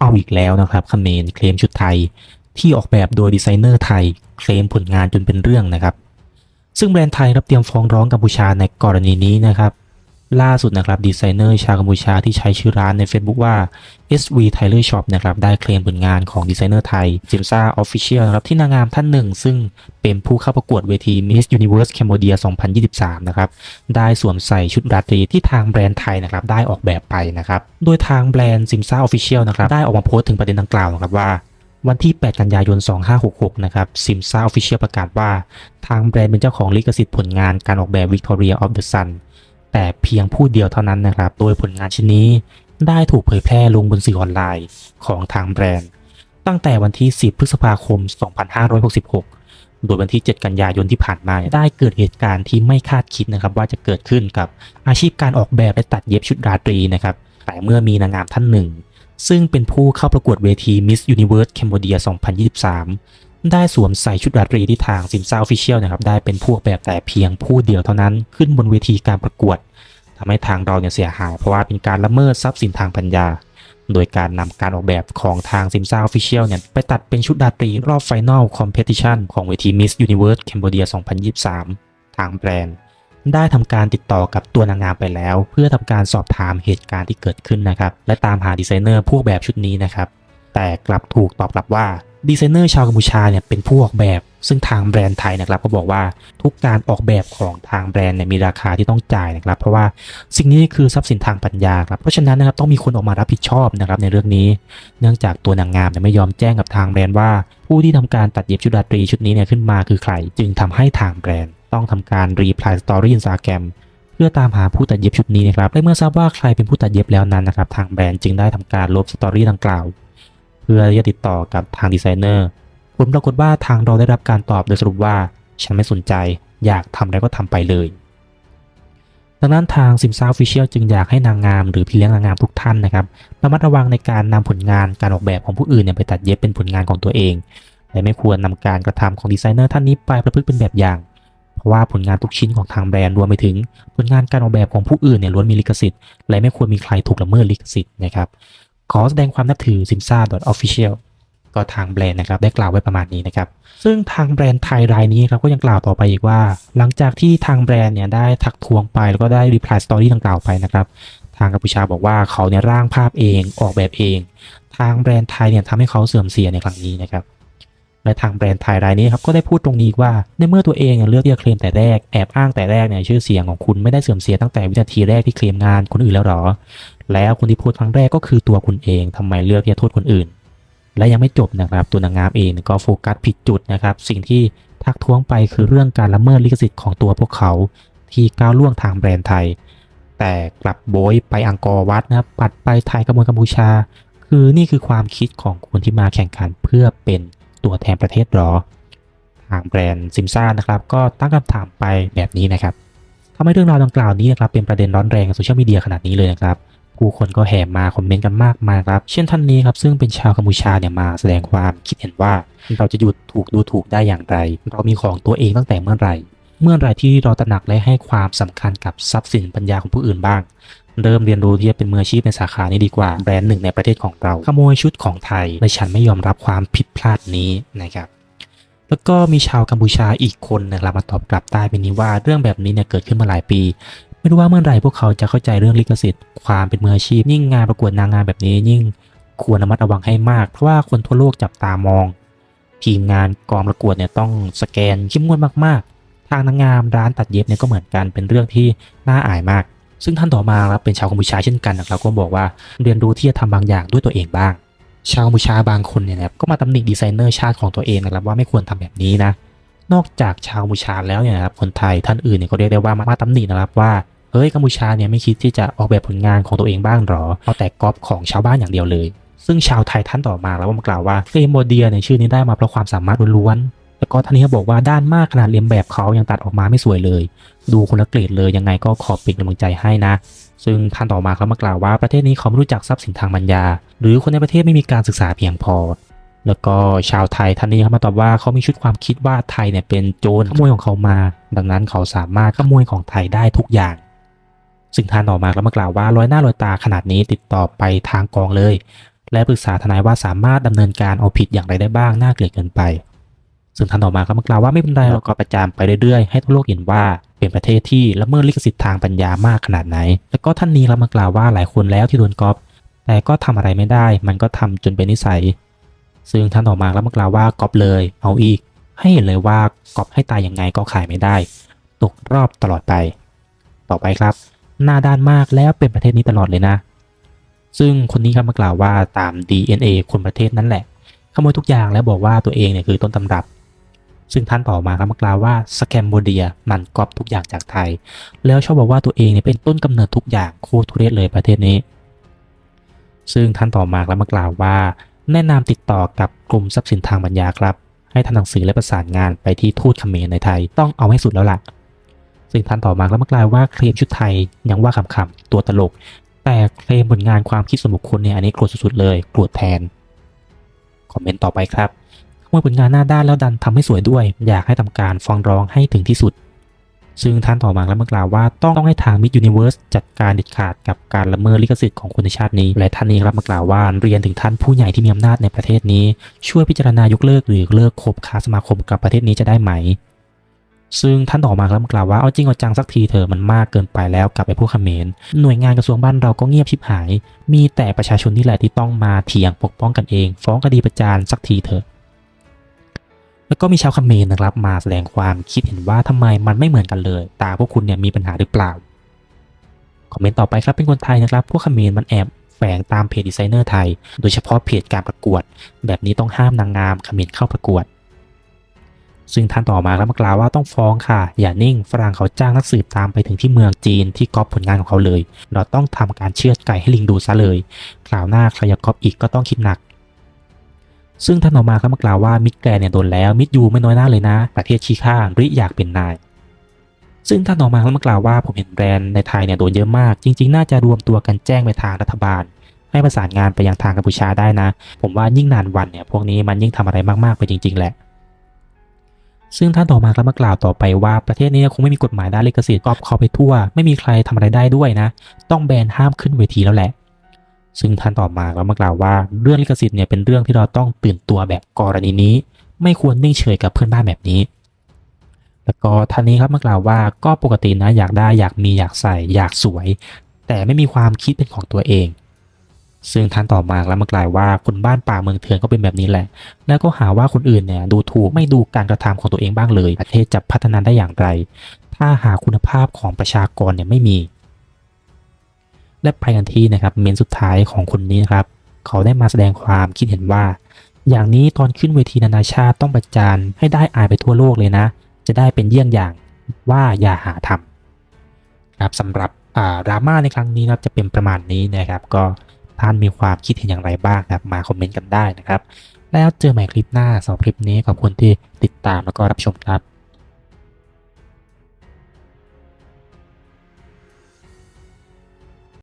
เอาอีกแล้วนะครับคเมนเคลมชุดไทย ที่ออกแบบโดยดีไซเนอร์ไทย เคลมผลงานจนเป็นเรื่องนะครับ ซึ่งแบรนด์ไทยรับเตรียมฟ้องร้องกัมพูชาในกรณีนี้นะครับ ล่าสุดนะครับดีไซเนอร์ชาวกัมพูชาที่ใช้ชื่อร้านใน Facebook ว่า SV Tyler Shop นะครับได้เคลมผลงานของดีไซเนอร์ไทยจิมซ่าออฟฟิเชียลนะครับที่นางงามท่านหนึ่ง ซึ่งเป็นผู้เข้าประกวดเวที Miss Universe Cambodia 2023 นะครับได้สวมใส่ชุดราตรีที่ทางแบรนด์ไทยนะครับได้ออกแบบไปนะครับโดยทางแบรนด์ซิมซ่าออฟฟิเชียลนะครับได้ออกมาโพสต์ถึงประเด็นดังกล่าวนะครับว่าวันที่ 8 กันยายน 2566 นะครับ ซิมซ่าออฟฟิเชียลประกาศว่า ทางแบรนด์เป็นเจ้าของลิขสิทธิ์ผลงานการออกแบบ Victoria of the Sun แต่เพียงผู้เดียวเท่านั้นนะครับ โดยผลงานชิ้นนี้ได้ถูกเผยแพร่ลงบนสื่อออนไลน์ของทางแบรนด์ ตั้งแต่วันที่ 10 พฤษภาคม 2566 โดยวันที่ 7 กันยายนที่ผ่านมาได้เกิดเหตุการณ์ที่ไม่คาดคิดนะครับว่าจะเกิดขึ้นกับอาชีพการออกแบบและตัดเย็บชุดราตรีนะครับ แต่เมื่อมีนางงามท่านหนึ่ง ซึ่งเป็นผู้เข้าประกวดเวที Miss Universe Cambodia 2023 ได้สวมใส่ชุดราตรีที่ทางซิมซ่าออฟฟิเชียลนะครับได้เป็นผู้ออกแบบแต่เพียงผู้เดียวเท่านั้นขึ้นบนเวทีการประกวดทำให้ทางเราเนี่ยเสียหาย เพราะว่าเป็นการละเมิดทรัพย์สินทางปัญญา โดยการนำการออกแบบของทางซิมซ่าออฟฟิเชียลเนี่ยไปตัดเป็นชุดราตรีรอบไฟนอลคอมเพติชันของเวที Miss Universe Cambodia 2023 ทางแบรนด์ ได้ทำการติดต่อกับตัวนางงามไปแล้ว เพื่อทำการสอบถามเหตุการณ์ที่เกิดขึ้นนะครับและตามหาดีไซเนอร์ผู้ออกแบบชุดนี้นะครับแต่กลับถูกตอบกลับว่า ดีไซเนอร์ชาวกัมพูชาเนี่ยเป็นผู้ออกแบบซึ่งทางแบรนด์ไทยนะครับก็บอกว่าทุกการออกแบบของทางแบรนด์เนี่ยมีราคาที่ต้องจ่ายนะครับ เพราะว่าสิ่งนี้คือทรัพย์สินทางปัญญาครับเพราะฉะนั้นนะครับต้องมีคนออกมารับผิดชอบนะครับในเรื่องนี้ เนื่องจากตัวนางงามเนี่ยไม่ยอมแจ้งกับทางแบรนด์ว่า ผู้ที่ทำการตัดเย็บชุดราตรีชุดนี้เนี่ยขึ้นมาคือใคร จึงทำให้ทางแบรนด์ ต้องทำการรีพลายสตอรี่อินสตาแกรมเพื่อตามหาผู้ตัดเย็บชุดนี้นะครับ และเมื่อทราบว่าใครเป็นผู้ตัดเย็บแล้วนั้นนะครับ ทางแบรนด์จึงได้ทำการลบสตอรี่ดังกล่าว พื่อที่จะติดต่อกับทางดีไซเนอร์ผลปรากฏว่าทางเราได้รับการตอบโดยสรุปว่าฉันไม่สนใจอยากทำอะไรก็ทำไปเลยดังนั้นทางซิมซาฟิเชียลจึงอยากให้นางงามหรือพี่เลี้ยงนางงามทุกท่านนะครับระมัดระวังในการนำผลงานการออกแบบของผู้อื่นเนี่ยไปตัดเย็บเป็นผลงานของตัวเอง และไม่ควรนำการกระทำของดีไซเนอร์ท่านนี้ไปประพฤติเป็นแบบอย่าง เพราะว่าผลงานทุกชิ้นของทางแบรนด์รวมไปถึงผลงานการออกแบบของผู้อื่นเนี่ยล้วนมีลิขสิทธิ์และไม่ควรมีใครถูกละเมิดลิขสิทธิ์นะครับ ขอแสดงความนับถือ simsa.official ก็ทางแบรนด์นะครับได้กล่าวไว้ประมาณนี้นะครับ ซึ่งทางแบรนด์ไทยรายนี้ครับก็ยังกล่าวต่อไปอีกว่า หลังจากที่ทางแบรนด์เนี่ยได้ทักทวงไปแล้วก็ได้รีプライสตอรี่ดังกล่าวไปนะครับ ทางกัมพูชาบอกว่าเขาเนี่ยร่างภาพเองออกแบบเอง ทางแบรนด์ไทยเนี่ยทำให้เขาเสื่อมเสียในครั้งนี้นะครับ และทางแบรนด์ไทยรายนี้ครับก็ได้พูดตรงนี้ว่าในเมื่อตัวเองเนี่ยเลือกที่จะเคลมแต่แรกแอบอ้างแต่แรกเนี่ยชื่อเสียงของคุณไม่ได้เสื่อมเสียตั้งแต่วินาทีแรกที่เคลมงานคนอื่นแล้วหรอ แล้วคนที่พูดครั้งแรกก็คือตัวคุณเองทำไมเลือกที่จะโทษคนอื่น และยังไม่จบนะครับ ตัวนางงามเองก็โฟกัสผิดจุดนะครับ สิ่งที่ทักท้วงไปคือเรื่องการละเมิดลิขสิทธิ์ของตัวพวกเขาที่ก้าวล่วงทางแบรนด์ไทย แต่กลับโบยไปอังกอร์วัดนะครับปัดไปไทยกระมวลกัมพูชา คือนี่คือความคิดของคนที่มาแข่งขันเพื่อเป็นตัวแทนประเทศหรอ ทางแบรนด์ซิมซ่านะครับ ก็ตั้งคำถามไปแบบนี้นะครับทำให้เรื่องราวดังกล่าวนี้นะครับเป็นประเด็นร้อนแรงในโซเชียลมีเดียขนาดนี้เลยนะครับ ผู้คนก็แห่มาคอมเมนต์กันมากมายครับเช่นท่านนี้ครับซึ่งเป็นชาวกัมพูชาเนี่ยมาแสดงความคิดเห็นว่าเราจะหยุดถูกดูถูกได้อย่างไร เรามีของตัวเองตั้งแต่เมื่อไหร่ เมื่อไหร่ที่เราตระหนักและให้ความสำคัญกับทรัพย์สินปัญญาของผู้อื่นบ้าง เริ่มเรียนรู้ที่จะเป็นมืออาชีพในสาขานี้ดีกว่าแบรนด์หนึ่งในประเทศของเราขโมยชุดของไทยและฉันไม่ยอมรับความผิดพลาดนี้นะครับแล้วก็มีชาวกัมพูชาอีกคนนะครับมาตอบกลับใต้เป็นนี้ว่าเรื่องแบบนี้เนี่ยเกิดขึ้นมาหลายปี ไม่รู้ว่าเมื่อไหร่พวกเขาจะเข้าใจเรื่องลิขสิทธิ์ความเป็นมืออาชีพยิ่งงานประกวดนางงามแบบนี้ยิ่งควรระมัดระวังให้มาก เพราะว่าคนทั่วโลกจับตามอง ทีมงานกองประกวดเนี่ยต้องสแกนเข้มงวดมากๆ ทางนางงามร้านตัดเย็บเนี่ยก็เหมือนกันเป็นเรื่องที่น่าอายมาก ซึ่งท่านต่อมาครับเป็นชาวกัมพูชาเช่นกันนะครับก็บอกว่าเรียนรู้ที่จะทำบางอย่างด้วยตัวเองบ้าง ชาวกัมพูชาบางคนเนี่ยนะครับก็มาตำหนิดีไซเนอร์ชาติของตัวเองนะครับว่าไม่ควรทำแบบนี้นะนอกจากชาวกัมพูชาแล้วเนี่ยนะครับคนไทยท่านอื่นเนี่ยก็เรียกได้ว่ามามาตำหนินะครับว่า เฮ้ยกัมพูชาเนี่ยไม่คิดที่จะออกแบบผลงานของตัวเองบ้างหรอ เอาแต่ก๊อปของชาวบ้านอย่างเดียวเลย ซึ่งชาวไทยท่านต่อมาแล้วก็มากล่าวว่าเคลมโมเดียในชื่อนี้ได้มาเพราะความสามารถล้วนๆ แล้วก็ท่านนี้บอกว่าด้านมากขนาดเลียนแบบเขายังตัดออกมาไม่สวยเลย ดูคนละเกรดเลยยังไงก็ขอเป็นกำลังใจให้นะ ซึ่งท่านต่อมาเขามากล่าวว่าประเทศนี้เขาไม่รู้จักทรัพย์สินทางปัญญา หรือคนในประเทศไม่มีการศึกษาเพียงพอแล้วก็ชาวไทยท่านนี้เขามาตอบว่าเขามีชุดความคิดว่าไทยเนี่ยเป็นโจรขโมยของเขามา ดังนั้นเขาสามารถขโมยของไทยได้ทุกอย่าง ซึ่งท่านต่อมาก็มากล่าวว่าร้อยหน้าร้อยตาขนาดนี้ติดต่อไปทางกองเลย และปรึกษาทนายว่าสามารถดำเนินการเอาผิดอย่างไรได้บ้างน่าเกลียดเกินไป ซึ่งท่านต่อมาก็มากล่าวว่าไม่เป็นไรเราก็ประจานไปเรื่อยๆ ให้ทั่วโลกเห็นว่าเป็นประเทศที่ละเมิดลิขสิทธิ์ทางปัญญามากขนาดไหน แล้วก็ท่านนี้เรามากล่าวว่าหลายคนแล้วที่โดนก๊อปแต่ก็ทำอะไรไม่ได้ มันก็ทำจนเป็นนิสัย ซึ่งท่านต่อมาแล้วมากล่าวว่าก๊อปเลย เอาอีก ให้เห็นเลยว่ากอปให้ตายยังไงก็ขายไม่ได้ ตกรอบตลอดไป ต่อไปครับ หน้าด้านมากแล้วเป็นประเทศนี้ตลอดเลยนะ ซึ่งคนนี้ครับมากล่าวว่าตาม DNA คนประเทศนั้นแหละ ขโมยทุกอย่างแล้วบอกว่าตัวเองเนี่ยคือต้นตำรับ ซึ่งท่านต่อมาครับมากล่าวว่าสแกมโบเดียมันก๊อปทุกอย่างจากไทย แล้วชอบบอกว่าตัวเองเนี่ยเป็นต้นกำเนิดทุกอย่างโคตรทุเรศเลยประเทศนี้ ซึ่งท่านต่อมาครับมากล่าวว่า แนะนำติดต่อกับกลุ่มทรัพย์สินทางปัญญาครับ ให้ทำหนังสือและประสานงานไปที่ทูตเขมรในไทยต้องเอาให้สุดแล้วล่ะ งท่านต่อมาก็มากล่าวว่าเคลมชุดไทยยังว่าขำๆตัวตลก แต่เคลมผลงานความคิดส่วนบุคคลเนี่ยอันนี้โกรธสุดๆเลยโกรธแทนคอมเมนต์ต่อไปครับขโมยผลงานหน้าด้านแล้วดันทำให้สวยด้วย อยากให้ทำการฟ้องร้องให้ถึงที่สุด ซึ่งท่านต่อมาแล้วมากล่าวว่าต้องต้องให้ทางมิ d ยูนิเวิร์สจัดการเด็ดขาดกับการละเมิดลิขสิทธิ์ของคนในชาตินี้ และท่านนี้รับมากล่าวว่าเรียนถึงท่านผู้ใหญ่ที่มีอำนาจในประเทศนี้ ช่วยพิจารณายกเลิกหรือเลิกคบค้าสมาคมกับประเทศนี้จะได้ไหม ซึ่งท่านต่อมาแล้วมกล่าวว่าเอาจริงเอาจังสักทีเถอมันมากเกินไปแล้วกับไอ้พวกเขมรหน่วยงานกระทรวงบ้านเราก็เงียบชิบหาย มีแต่ประชาชนนี่แหละที่ต้องมาเถียงปกป้องกันเอง ฟ้องคดีประจานสักทีเถอะแล้วก็มีชาวเขมรนะครับมาแสดงความคิดเห็นว่าทำไมมันไม่เหมือนกันเลย ตาพวกคุณเนี่ยมีปัญหาหรือเปล่า คอมเมนต์ต่อไปครับเป็นคนไทยนะครับ พวกเขมรมันแอบแฝงตามเพจดีไซเนอร์ไทย โดยเฉพาะเพจการประกวด แบบนี้ต้องห้ามนางงามเขมรเข้าประกวด ซึ่งท่านต่อมาแล้วมากล่าวว่าต้องฟ้องค่ะ อย่านิ่งฝรั่งเขาจ้างนักสืบตามไปถึงที่เมืองจีนที่ก๊อปผลงานของเขาเลย เราต้องทำการเชือดไก่ให้ลิงดูซะเลยคราวหน้าใครอยากก๊อปอีกก็ต้องคิดหนัก ซึ่งท่านต่อมาก็มากล่าวว่ามิดแกรเนี่ยโดนแล้วมิดยูไม่น้อยหน้าเลยนะ ประเทศชี้ข้าริอยากเป็นนายซึ่งท่านต่อมาก็มากล่าวว่าผมเห็นแบรนด์ในไทยเนี่ยโดนเยอะมาก จริง ๆ น่าจะรวมตัวกันแจ้งไปทางรัฐบาล ให้ประสานงานไปยังทางกัมพูชาได้นะ ผมว่ายิ่งนานวันเนี่ยพวกนี้มันยิ่งทำอะไรมากๆไปจริง ๆ แหละ ซึ่งท่านต่อมาก็มากล่าวต่อไปว่าประเทศนี้คงไม่มีกฎหมายด้านลิขสิทธิ์กอบเขาไปทั่ว ไม่มีใครทำอะไรได้ด้วยนะ ต้องแบนห้ามขึ้นเวทีแล้วแหละ ซึ่งท่านต่อมาก็มากล่าวว่าเรื่องลิขสิทธิ์เนี่ยเป็นเรื่องที่เราต้องตื่นตัวแบบกรณีนี้ ไม่ควรนิ่งเฉยกับเพื่อนบ้านแบบนี้ แล้วก็ท่านนี้ครับมากล่าวว่าก็ปกตินะอยากได้อยากมีอยากใส่อยากสวย แต่ไม่มีความคิดเป็นของตัวเอง ซึ่งท่านต่อมาแล้วมากล่าวว่าคนบ้านป่าเมืองเถื่อนก็เป็นแบบนี้แหละ แล้วก็หาว่าคนอื่นเนี่ยดูถูกไม่ดูการกระทำของตัวเองบ้างเลย ประเทศจะพัฒนาได้อย่างไร ถ้าหาคุณภาพของประชากรเนี่ยไม่มี และไปกันที่นะครับเมนสุดท้ายของคนนี้นะครับ เขาได้มาแสดงความคิดเห็นว่า อย่างนี้ตอนขึ้นเวทีนานาชาติต้องประจานให้ได้อายไปทั่วโลกเลยนะ จะได้เป็นเยี่ยงอย่างว่าอย่าหาทำครับสำหรับอ่าดราม่าในครั้งนี้นะครับจะเป็นประมาณนี้นะครับก็ ท่านมีความคิดเห็นอย่างไรบ้างนะครับ มาคอมเมนต์กันได้นะครับ แล้วเจอใหม่คลิปหน้าสำหรับคลิปนี้ขอบคุณที่ติดตามแล้วก็รับชมครับ